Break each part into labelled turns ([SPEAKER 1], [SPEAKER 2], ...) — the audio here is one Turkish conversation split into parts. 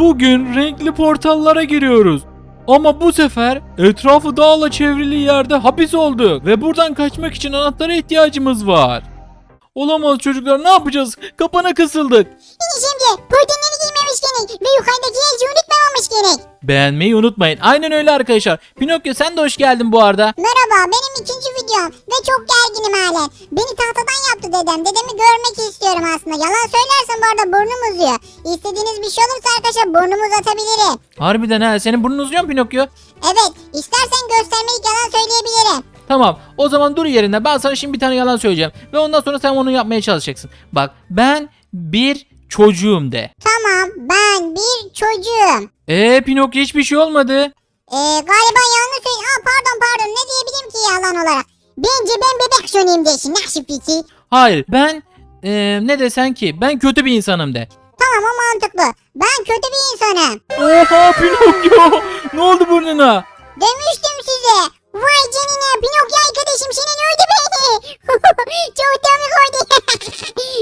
[SPEAKER 1] Bugün renkli portallara giriyoruz. Ama bu sefer etrafı dağla çevrili yerde hapis olduk ve buradan kaçmak için anahtara ihtiyacımız var. Olamaz çocuklar ne yapacağız? Kapana kısıldık.
[SPEAKER 2] Şimdi portenleri giymemiş gerek ve yukarıdaki yazıyı unutmamış gerek.
[SPEAKER 1] Beğenmeyi unutmayın. Aynen öyle arkadaşlar. Pinokyo sen de hoş geldin bu arada.
[SPEAKER 2] Merhaba benim ikinci videom ve çok gerginim halen. Beni tahtadan yaptı dedem. Dedemi görmek istiyorum aslında. Yalan söylersem bu arada burnum uzuyor. İstediğiniz bir şey olursa arkadaşlar burnumu uzatabilirim.
[SPEAKER 1] Harbiden ha senin burnun uzuyor mu Pinokyo?
[SPEAKER 2] Evet istersen göstermelik yalan söyleyebilirim.
[SPEAKER 1] Tamam o zaman dur yerinde ben sana şimdi bir tane yalan söyleyeceğim. Ve ondan sonra sen onu yapmaya çalışacaksın. Bak ben bir çocuğum de.
[SPEAKER 2] Tamam ben bir çocuğum.
[SPEAKER 1] Eee Pinokyo hiçbir şey olmadı.
[SPEAKER 2] Ee, galiba yanlış söyle. Aa pardon pardon ne diyebilirim ki yalan olarak. Bence ben bebek sonuyum desin. Nasıl fikir?
[SPEAKER 1] Hayır ben eee, ne desen ki ben kötü bir insanım de.
[SPEAKER 2] Tamam o mantıklı. Ben kötü bir insanım.
[SPEAKER 1] Oha Pinokyo ne oldu burnuna?
[SPEAKER 2] Demiştim size. Vay canına Pinokyo arkadaşım senin öldü beni. çok komik oldu.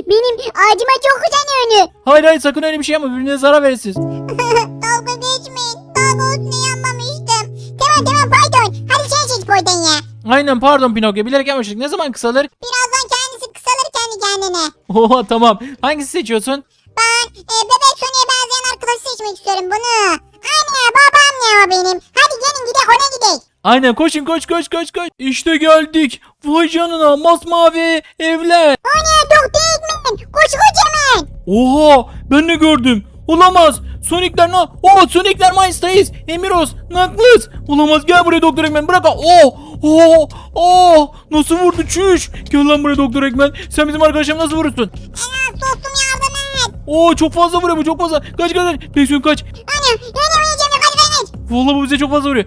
[SPEAKER 2] Benim ağacıma çok güzel önü.
[SPEAKER 1] Hayır hayır sakın öyle bir şey yapma birbirine zarar verirsiniz.
[SPEAKER 2] Dalga geçmeyin. Dalga olsun yapmamıştım. Tamam tamam pardon. Hadi sen seç buradan ya.
[SPEAKER 1] Aynen pardon Pinokyo bilerek yapmıştık. Ne zaman kısalır?
[SPEAKER 2] Birazdan kendisi kısalır kendi kendine.
[SPEAKER 1] Oha tamam. Hangisi seçiyorsun?
[SPEAKER 2] Ben e, bebek Sony'e benzeyen arkadaşı seçmek istiyorum bunu. Anne babam ya o benim. Hadi gelin gidelim ona gidelim.
[SPEAKER 1] Aynen koşun koş koş koş koş. İşte geldik. Vay canına masmavi evler.
[SPEAKER 2] O ne doktor Ekmen. Koş koş hemen.
[SPEAKER 1] Oha ben de gördüm. Olamaz. Sonic'ler ne? Oh Sonic'ler Mines'tayız. Emiros, Knuckles. Olamaz gel buraya Doktor Ekmen bırak. Oh oh oh nasıl vurdu çüş. Gel lan buraya Doktor Ekmen. Sen bizim arkadaşlarımı nasıl vurursun?
[SPEAKER 2] Enes dostum yardım et.
[SPEAKER 1] Oo çok fazla vuruyor bu çok fazla. Kaç kaç kaç. Peksiyon kaç.
[SPEAKER 2] Yenemeyeceğim ya hadi kaç kaç.
[SPEAKER 1] Vallahi bu bize çok fazla vuruyor.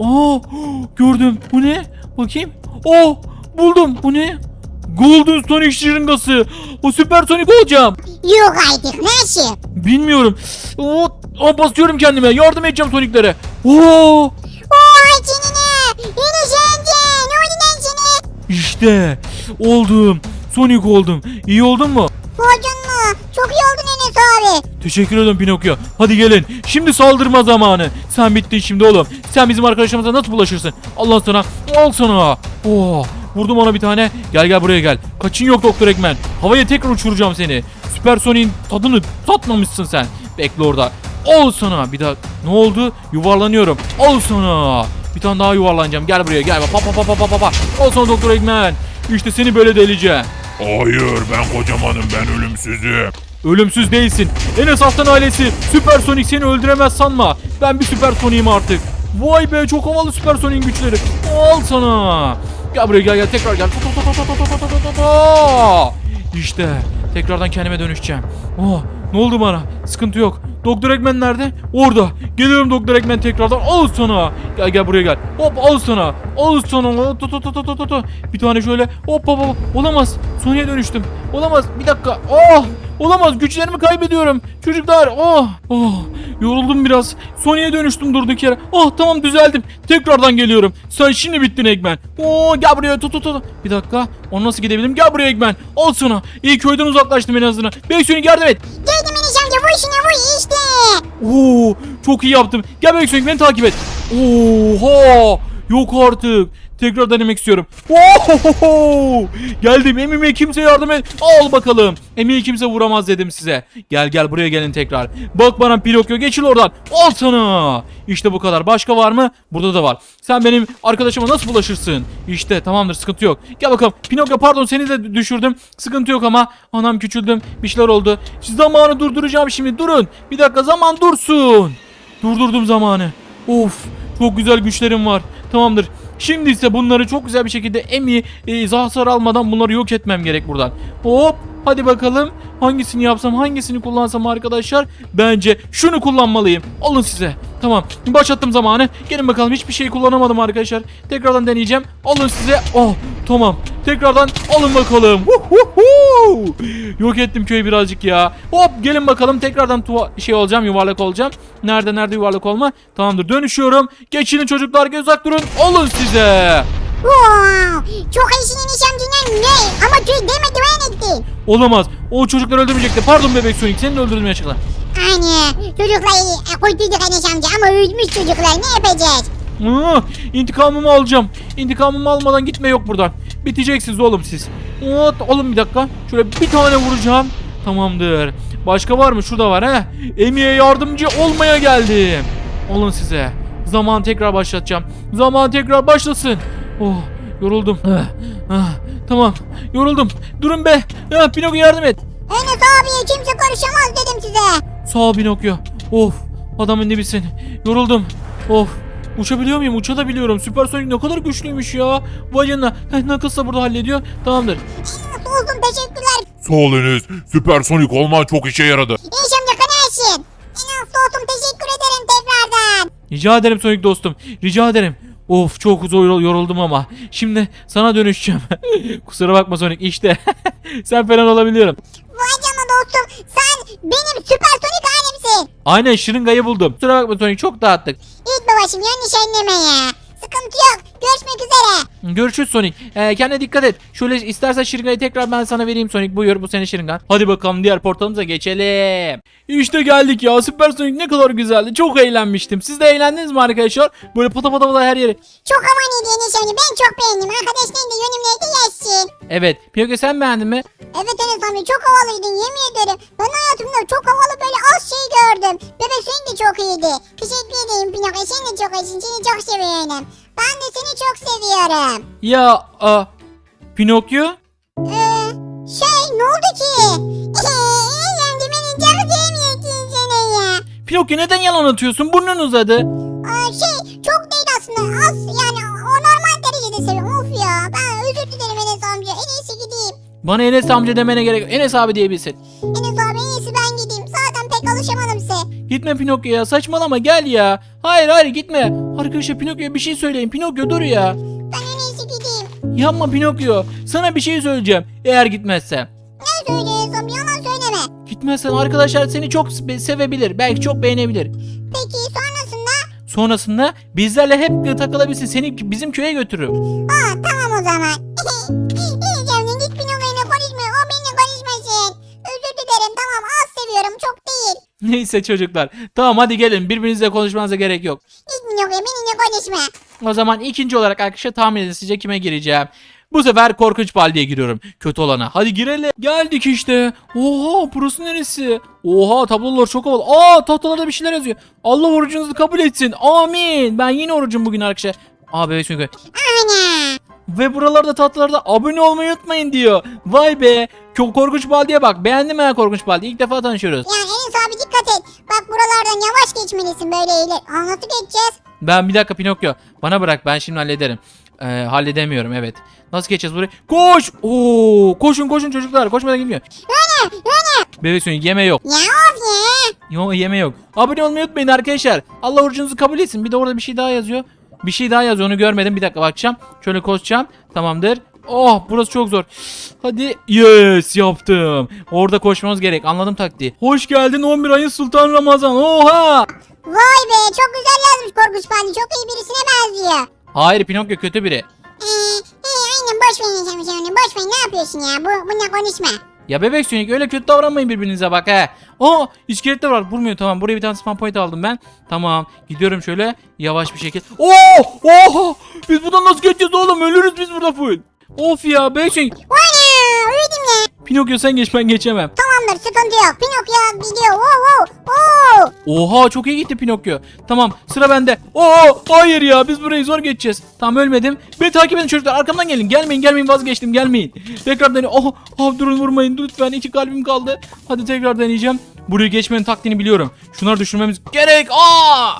[SPEAKER 1] Aa gördüm. Bu ne? Bakayım. Oh buldum. Bu ne? Golden Sonic şırıngası. O süper Sonic olacağım.
[SPEAKER 2] Yok artık nasıl?
[SPEAKER 1] Bilmiyorum. Oo, aa, basıyorum kendime. Yardım edeceğim Sonic'lere. Oo
[SPEAKER 2] Oy canına. Yine. Ne oldu lan seni?
[SPEAKER 1] işte oldum. Sonic oldum. İyi oldun mu?
[SPEAKER 2] Hocun mu? Çok iyi oldun Enes abi.
[SPEAKER 1] Teşekkür ederim Pinokyo. Hadi gelin. Şimdi saldırma zamanı. Sen bittin şimdi oğlum. Sen bizim arkadaşlarımıza nasıl bulaşırsın? Allah sana. Al sana. Oh, vurdum ona bir tane. Gel gel buraya gel. Kaçın yok Doktor Ekmen. Havaya tekrar uçuracağım seni. Süper Sonic'in tadını tatmamışsın sen. Bekle orada. Al sana. Bir daha. Ne oldu? Yuvarlanıyorum. Al sana. Bir tane daha yuvarlanacağım. Gel buraya gel. Pa pa pa pa pa pa. Al sana Doktor Ekmen. İşte seni böyle deleceğim.
[SPEAKER 3] Hayır ben kocamanım ben ölümsüzüm.
[SPEAKER 1] Ölümsüz değilsin. Enes Aslan ailesi Süpersonik seni öldüremez sanma. Ben bir Süpersonik'im artık. Vay be çok havalı Süpersonik güçleri. Al sana. Gel buraya gel gel tekrar gel. İşte tekrardan kendime dönüşeceğim. Oh, ne oldu bana? Sıkıntı yok. Doktor Ekmen nerede? Orada. Geliyorum Doktor Ekmen tekrardan. Al sana. Gel gel buraya gel. Hop al sana. Al sana. Tu, tu, tu, tu. Bir tane şöyle. Hop hop hop. Olamaz. Sonya'ya dönüştüm. Olamaz. Bir dakika. Oh. Olamaz. Güçlerimi kaybediyorum. Çocuklar. Oh. Oh. Yoruldum biraz. Sony'e dönüştüm durduk yere. Oh tamam düzeldim. Tekrardan geliyorum. Sen şimdi bittin Ekmen. Oo gel buraya tut tut tut. Bir dakika. Onu nasıl gidebilirim? Gel buraya Ekmen. Al sana. İyi köyden uzaklaştım en azından. Beksonik yardım et.
[SPEAKER 2] Geldim Enes amca vur şuna vur işte.
[SPEAKER 1] Oo, çok iyi yaptım. Gel Beksonik beni takip et. Oha! Yok artık. Tekrar denemek istiyorum. Ohohoho! Geldim. Emime kimse yardım et. Al bakalım. Emi'yi kimse vuramaz dedim size. Gel gel buraya gelin tekrar. Bak bana Pinokyo geçil oradan. Al sana. İşte bu kadar. Başka var mı? Burada da var. Sen benim arkadaşıma nasıl bulaşırsın? İşte tamamdır sıkıntı yok. Gel bakalım. Pinokyo pardon seni de düşürdüm. Sıkıntı yok ama. Anam küçüldüm. Bir şeyler oldu. Siz zamanı durduracağım şimdi. Durun. Bir dakika zaman dursun. Durdurdum zamanı. Of çok güzel güçlerim var. Tamamdır. Şimdi ise bunları çok güzel bir şekilde emi e, hasar almadan bunları yok etmem gerek buradan. Hop hadi bakalım hangisini yapsam hangisini kullansam arkadaşlar. Bence şunu kullanmalıyım. Alın size. Tamam başlattım zamanı. Gelin bakalım hiçbir şey kullanamadım arkadaşlar. Tekrardan deneyeceğim. Alın size. Oh tamam. Tekrardan alın bakalım. Huhuhu. Yok ettim köyü birazcık ya. Hop gelin bakalım tekrardan tuva şey olacağım yuvarlak olacağım. Nerede nerede yuvarlak olma? Tamamdır dönüşüyorum. Geçinin çocuklar uzak durun. Alın size.
[SPEAKER 2] Wow, çok eşin Enes amcanın ne? Ama köy demedi ben ettin.
[SPEAKER 1] Olamaz. O çocukları öldürmeyecekti. Pardon bebek Sonic seni de öldürdüm yaşıkla.
[SPEAKER 2] Anne çocuklar e, kurtulduk Enes amca ama ölmüş çocuklar ne yapacağız?
[SPEAKER 1] Aa, intikamımı alacağım. İntikamımı almadan gitme yok buradan. Biteceksiniz oğlum siz. Ot, oğlum bir dakika. Şöyle bir tane vuracağım. Tamamdır. Başka var mı? Şurada var he. Emi'ye yardımcı olmaya geldim. Olun size. Zaman tekrar başlatacağım. Zaman tekrar başlasın. Oh yoruldum. Ah, ah, tamam yoruldum. Durun be. Ya, Pinokyo yardım et.
[SPEAKER 2] Enes abiye kimse karışamaz dedim size.
[SPEAKER 1] Sağ ol Pinokyo. Of adamın dibisin. Yoruldum. Of. Uçabiliyor muyum? Uçabiliyorum. Süper Sonic ne kadar güçlüymüş ya. Vay canına. Heh, Knuckles da burada hallediyor. Tamamdır.
[SPEAKER 2] Dostum teşekkürler.
[SPEAKER 3] Sağ ol Enes. Süpersonik olman çok işe yaradı.
[SPEAKER 2] Enes amca kanaşın. Enes dostum teşekkür ederim tekrardan.
[SPEAKER 1] Rica ederim Sonic dostum. Rica ederim. Of çok zor yoruldum ama. Şimdi sana dönüşeceğim. Kusura bakma Sonic işte. Sen falan olabiliyorum.
[SPEAKER 2] Vay canına dostum sen benim süpersonik halimsin.
[SPEAKER 1] Aynen şırıngayı buldum. Kusura bakma Sonic çok dağıttık.
[SPEAKER 2] İyi babacım yanlış anlama ya. Sıkıntı yok. Görüşmek üzere.
[SPEAKER 1] Görüşürüz Sonic. Ee, kendine dikkat et. Şöyle istersen şırıngayı tekrar ben sana vereyim Sonic. Buyur bu senin şırıngan. Hadi bakalım diğer portalımıza geçelim. İşte geldik ya. Süper Sonic ne kadar güzeldi. Çok eğlenmiştim. Siz de eğlendiniz mi arkadaşlar? Böyle pata pata pata her yeri.
[SPEAKER 2] Çok aman Enes amca ben çok beğendim. Arkadaşların da yönümleri de geçsin.
[SPEAKER 1] Evet. Pinokyo sen beğendin mi?
[SPEAKER 2] Evet Enes amca çok havalıydın yemin ederim. Ben hayatımda çok havalı böyle az şey gördüm. Bebek senin de çok iyiydi. Teşekkür ederim Pinokyo sen de çok iyisin. Seni çok seviyorum. Ben de seni çok seviyorum.
[SPEAKER 1] Ya a, Pinokyo?
[SPEAKER 2] Ee, şey ne oldu ki? Eee beni çok sevmiyorsun sana ya.
[SPEAKER 1] Pinokyo neden yalan atıyorsun? Burnun uzadı.
[SPEAKER 2] Aa, şey çok değil aslında az yani o normal derecede seviyorum. Of ya ben özür dilerim Enes amca en iyisi gideyim.
[SPEAKER 1] Bana Enes amca demene gerek yok. Enes abi diyebilsin.
[SPEAKER 2] Enes abi en iyisi ben gideyim. Zaten pek alışamadım.
[SPEAKER 1] Gitme Pinokyo ya. Saçmalama gel ya. Hayır hayır gitme. Arkadaşlar Pinokyo'ya bir şey söyleyin. Pinokyo dur ya.
[SPEAKER 2] Ben en iyisi gideyim.
[SPEAKER 1] Yapma Pinokyo. Sana bir şey söyleyeceğim. Eğer gitmezsen.
[SPEAKER 2] Ne söylüyorsun yalan söyleme.
[SPEAKER 1] Gitmezsen arkadaşlar seni çok se- sevebilir. Belki çok beğenebilir.
[SPEAKER 2] Peki sonrasında?
[SPEAKER 1] Sonrasında bizlerle hep takılabilirsin. Seni bizim köye götürürüm.
[SPEAKER 2] Aa tamam o zaman.
[SPEAKER 1] Neyse çocuklar. Tamam hadi gelin. Birbirinizle konuşmanıza gerek yok.
[SPEAKER 2] Git Pinokyo benimle konuşma.
[SPEAKER 1] O zaman ikinci olarak arkadaşlar tahmin edin sizce kime gireceğim. Bu sefer korkunç baldiye giriyorum. Kötü olana. Hadi girelim. Geldik işte. Oha burası neresi? Oha tablolar çok havalı. Aa tahtalarda bir şeyler yazıyor. Allah orucunuzu kabul etsin. Amin. Ben yine orucum bugün arkadaşlar. Aa bebek çünkü. Ve buralarda tatlılarda abone olmayı unutmayın diyor. Vay be. Çok korkunç baldiye bak. Beğendim ha korkunç baldiye. İlk defa tanışıyoruz.
[SPEAKER 2] Ya dikkat et. Bak buralardan yavaş geçmelisin böyle ileri. Aa nasıl geçeceğiz?
[SPEAKER 1] Ben bir dakika Pinokyo. Bana bırak ben şimdi hallederim. Ee, halledemiyorum evet. Nasıl geçeceğiz burayı? Koş! Oo, koşun koşun çocuklar. Koşmadan gitmiyor.
[SPEAKER 2] Rana Rana.
[SPEAKER 1] Bebek suyun yeme yok.
[SPEAKER 2] Ya of ya.
[SPEAKER 1] Yo, yeme yok. Abone olmayı unutmayın arkadaşlar. Allah orucunuzu kabul etsin. Bir de orada bir şey daha yazıyor. Bir şey daha yazıyor onu görmedim. Bir dakika bakacağım. Şöyle koşacağım. Tamamdır. Oh burası çok zor. Hadi yes yaptım. Orada koşmamız gerek. Anladım taktiği. Hoş geldin 11 ayın Sultan Ramazan. Oha!
[SPEAKER 2] Vay be çok güzel yazmış Korkunç Pandi. Çok iyi birisine benziyor.
[SPEAKER 1] Hayır Pinokyo kötü biri.
[SPEAKER 2] Ee, ee, aynen boş ver Enes amca onu. Boş ver ne yapıyorsun ya? Bu, bununla konuşma.
[SPEAKER 1] Ya bebek sönük öyle kötü davranmayın birbirinize bak he. Aa iskelet de var vurmuyor tamam buraya bir tane spam point aldım ben. Tamam gidiyorum şöyle yavaş bir şekilde. Oo! Oha! Biz buradan nasıl geçeceğiz oğlum ölürüz biz burada full. Of ya bebek sönük.
[SPEAKER 2] Vana uyudum ya.
[SPEAKER 1] Pinokyo sen geç ben geçemem.
[SPEAKER 2] Tamamdır sıkıntı yok. Pinokyo gidiyor. Wow wow. Oo.
[SPEAKER 1] Oha çok iyi gitti Pinokyo. Tamam sıra bende. Oo hayır ya biz burayı zor geçeceğiz. Tamam ölmedim. Beni takip edin çocuklar arkamdan gelin. Gelmeyin gelmeyin vazgeçtim gelmeyin. Tekrar deneyim. Oh, oh durun vurmayın lütfen iki kalbim kaldı. Hadi tekrar deneyeceğim. Burayı geçmenin taktiğini biliyorum. Şunları düşürmemiz gerek. Aa!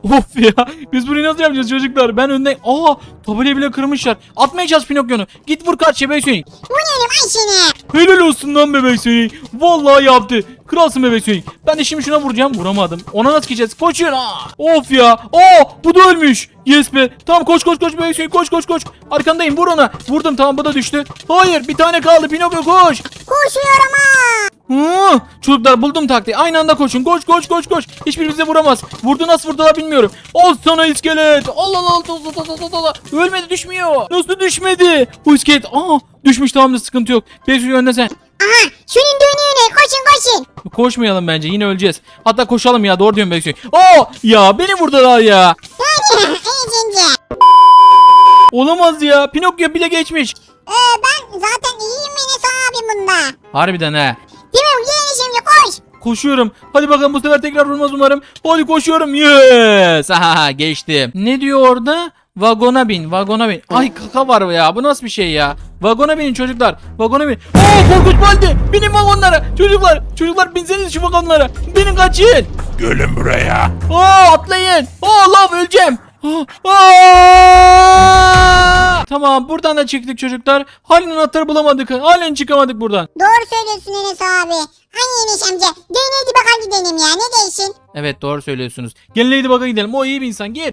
[SPEAKER 1] Of ya biz burayı nasıl yapacağız çocuklar? Ben önden... Aa tabelayı bile kırmışlar. Atmayacağız Pinokyo'nu. Git vur kaç bebek Sonic.
[SPEAKER 2] Vuruyorum ay seni.
[SPEAKER 1] Helal olsun lan bebek Sonic. Vallahi yaptı. Kralsın bebek Sonic. Ben de şimdi şuna vuracağım. Vuramadım. Ona nasıl geçeceğiz? Koşuyor. Aa. Of ya. Aa bu da ölmüş. Yes be. Tamam koş koş koş bebek Sonic. Koş koş koş. Arkandayım. Vur ona. Vurdum tamam bu da düştü. Hayır bir tane kaldı. Pinokyo koş.
[SPEAKER 2] Koşuyorum ha.
[SPEAKER 1] Hı, çocuklar buldum taktiği. Aynı anda koşun. Koş koş koş koş. Hiçbirimize vuramaz. Vurdu nasıl vurdular bilmiyorum. Al sana iskelet. Allah Allah Allah Allah Allah Allah. Ölmedi düşmüyor. Nasıl düşmedi? Bu iskelet. Aa düşmüş tamam da sıkıntı yok. Beş önüne sen.
[SPEAKER 2] Aha şunun dönüğüne koşun koşun.
[SPEAKER 1] Koşmayalım bence yine öleceğiz. Hatta koşalım ya doğru diyorum Beksoy. Aa ya beni vurdular ya. Olamaz ya. Pinokyo bile geçmiş.
[SPEAKER 2] Ee, ben zaten iyiyim Enes abi bunda.
[SPEAKER 1] Harbiden he. Koşuyorum. Hadi bakalım bu sefer tekrar vurmaz umarım. Hadi koşuyorum. Yes. Aha geçtim. Ne diyor orada? Vagona bin, vagona bin. Ay kaka var ya. Bu nasıl bir şey ya? Vagona binin çocuklar. Vagona bin. Aa korkunç baldi. Binin vagonlara. Çocuklar, çocuklar binseniz şu vagonlara. Binin kaçın.
[SPEAKER 3] Gelin buraya.
[SPEAKER 1] Aa atlayın. Aa lav öleceğim. Tamam buradan da çıktık çocuklar. Halen anahtarı bulamadık. Halen çıkamadık buradan.
[SPEAKER 2] Doğru söylüyorsun Enes abi. Hani Enes amca hadi bakalım gidelim ya ne değilsin?
[SPEAKER 1] Evet doğru söylüyorsunuz. Gel Ladybug'a gidelim. O iyi bir insan. Gel.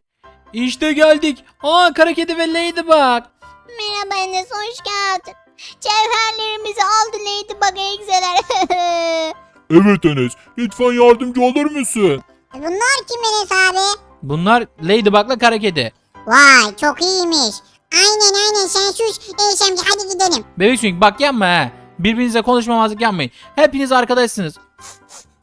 [SPEAKER 1] İşte geldik. Aa kara kedi ve Ladybug.
[SPEAKER 2] Merhaba Enes hoş geldin. Cevherlerimizi aldı Ladybug egzeler.
[SPEAKER 3] Evet Enes. Lütfen yardımcı olur musun?
[SPEAKER 2] Bunlar kim Enes abi?
[SPEAKER 1] Bunlar Ladybug'la kara kedi.
[SPEAKER 2] Vay çok iyiymiş. Aynen aynen sen sus amca hadi gidelim.
[SPEAKER 1] Bebek Swing bak yapma ha. Birbirinizle konuşmamazlık yapmayın. Hepiniz arkadaşsınız.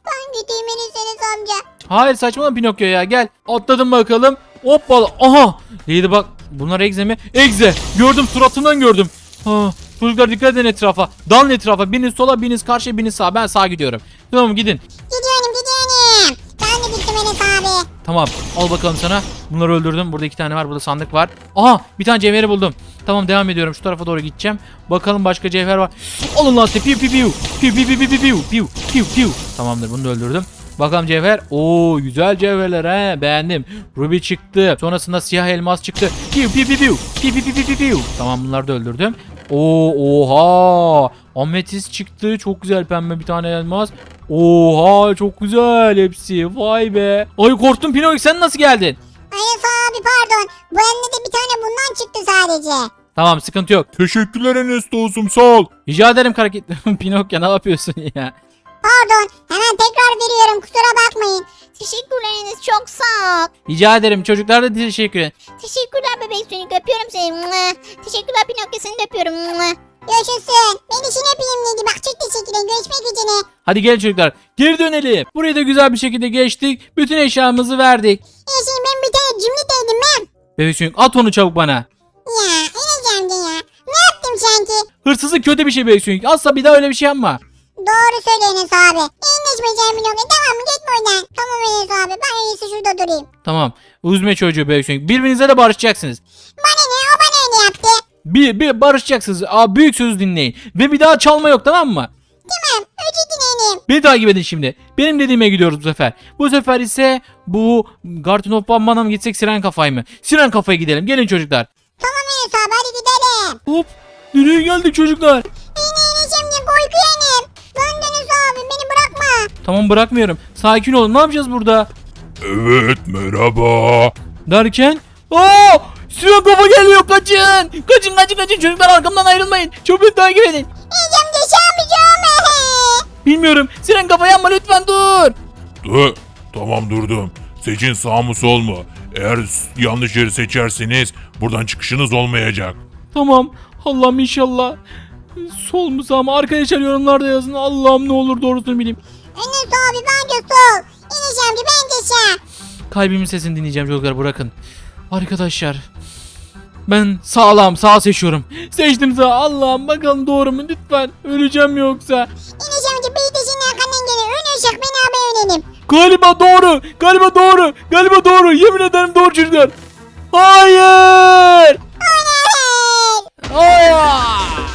[SPEAKER 2] Ben gideyim Enes amca.
[SPEAKER 1] Hayır saçmalama Pinokyo ya gel. Atladım bakalım. Hoppala. Aha. Ladybug. Bunlar egze mi? Egze. Gördüm suratından gördüm. Ha. Çocuklar dikkat edin etrafa. Dalın etrafa. Biriniz sola biriniz karşıya biriniz sağa. Ben sağa gidiyorum. Tamam gidin.
[SPEAKER 2] Gidiyorum gidiyorum. Ben de gittim Enes abi.
[SPEAKER 1] Tamam al bakalım sana. Bunları öldürdüm. Burada iki tane var. Burada sandık var. Aha bir tane cevheri buldum. Tamam devam ediyorum. Şu tarafa doğru gideceğim. Bakalım başka cevher var. Alın lan size. Piu piu piu. Piu piu piu piu piu piu. Piu piu. Tamamdır bunu da öldürdüm. Bakalım cevher. Oo güzel cevherler he. Beğendim. Ruby çıktı. Sonrasında siyah elmas çıktı. Piu piu piu piu. Piu piu piu piu piu. Tamam bunları da öldürdüm. Oo oha. Ametist çıktı. Çok güzel pembe bir tane elmas. Oha çok güzel hepsi. Vay be. Ay korktum Pinokyo sen nasıl geldin?
[SPEAKER 2] Enes abi pardon. Bu elinde de bir tane bundan çıktı sadece.
[SPEAKER 1] Tamam sıkıntı yok.
[SPEAKER 3] Teşekkürler Enes dostum sağ ol.
[SPEAKER 1] Rica ederim karaket. Pinokyo ne yapıyorsun ya?
[SPEAKER 2] Pardon hemen tekrar veriyorum kusura bakmayın. Teşekkürler Enes çok sağ ol.
[SPEAKER 1] Rica ederim çocuklar da teşekkür ederim.
[SPEAKER 2] Teşekkürler bebek sönük öpüyorum seni. Mua. Teşekkürler Pinokyo seni de öpüyorum. Mua. Yaşasın. Ben işini öpeyim neydi bak çok teşekkürler görüşmek üzere.
[SPEAKER 1] Hadi gelin çocuklar geri dönelim. Burayı da güzel bir şekilde geçtik. Bütün eşyamızı verdik.
[SPEAKER 2] Yaşasın ben bir tane cümle dedim ben.
[SPEAKER 1] Bebek Sonic, at onu çabuk bana.
[SPEAKER 2] Ya Enes amca ya. Ne yaptım sanki?
[SPEAKER 1] Hırsızlık kötü bir şey Bebek Sonic. Asla bir daha öyle bir şey yapma.
[SPEAKER 2] Doğru söyle Enes abi. İyileşmeyeceğim Pinokyo tamam mı git buradan. Tamam Enes abi ben en iyisi şurada durayım.
[SPEAKER 1] Tamam. Üzme çocuğu Bebek Sonic. Birbirinize de barışacaksınız.
[SPEAKER 2] Bana ne o bana öyle yaptı.
[SPEAKER 1] Bir, bir barışacaksınız. Aa, büyük söz dinleyin. Ve bir daha çalma yok tamam mı?
[SPEAKER 2] Tamam özür dilerim.
[SPEAKER 1] Beni takip edin şimdi. Benim dediğime gidiyoruz bu sefer. Bu sefer ise bu Garten of Bamban'a mı gitsek Siren Kafa'ya mı? Siren Kafa'ya gidelim. Gelin çocuklar.
[SPEAKER 2] Tamam Enes abi hadi gidelim.
[SPEAKER 1] Hop. Nereye geldik çocuklar?
[SPEAKER 2] Beni Enes amca korkuyorum. Ben Enes abi beni bırakma.
[SPEAKER 1] Tamam bırakmıyorum. Sakin olun. Ne yapacağız burada?
[SPEAKER 3] Evet merhaba.
[SPEAKER 1] Derken. Aa! Siren Kafa geliyor. Kaçın. Kaçın kaçın kaçın. Çocuklar arkamdan ayrılmayın. Çabuk takip edin. Bilmiyorum. Siren Kafa yapma lütfen dur.
[SPEAKER 3] Dur. Tamam durdum. Seçin sağ mı sol mu? Eğer yanlış yeri seçerseniz buradan çıkışınız olmayacak.
[SPEAKER 1] Tamam. Allah'ım inşallah. Sol mu sağ mı? Arkadaşlar yorumlarda yazın. Allah'ım ne olur doğrusunu bileyim
[SPEAKER 2] abi bence sol. İneceğim ki bence.
[SPEAKER 1] Kalbimin sesini dinleyeceğim çocuklar bırakın. Arkadaşlar ben sağlam sağ seçiyorum. Seçtim sağ Allah'ım bakalım doğru mu lütfen. Öleceğim yoksa.
[SPEAKER 2] İneceğim ki bir de senin arkandan geliyor. Beni abi önelim.
[SPEAKER 1] Galiba doğru. Galiba doğru. Galiba doğru. Yemin ederim doğru çocuklar. Hayır. Hayır. Hayır.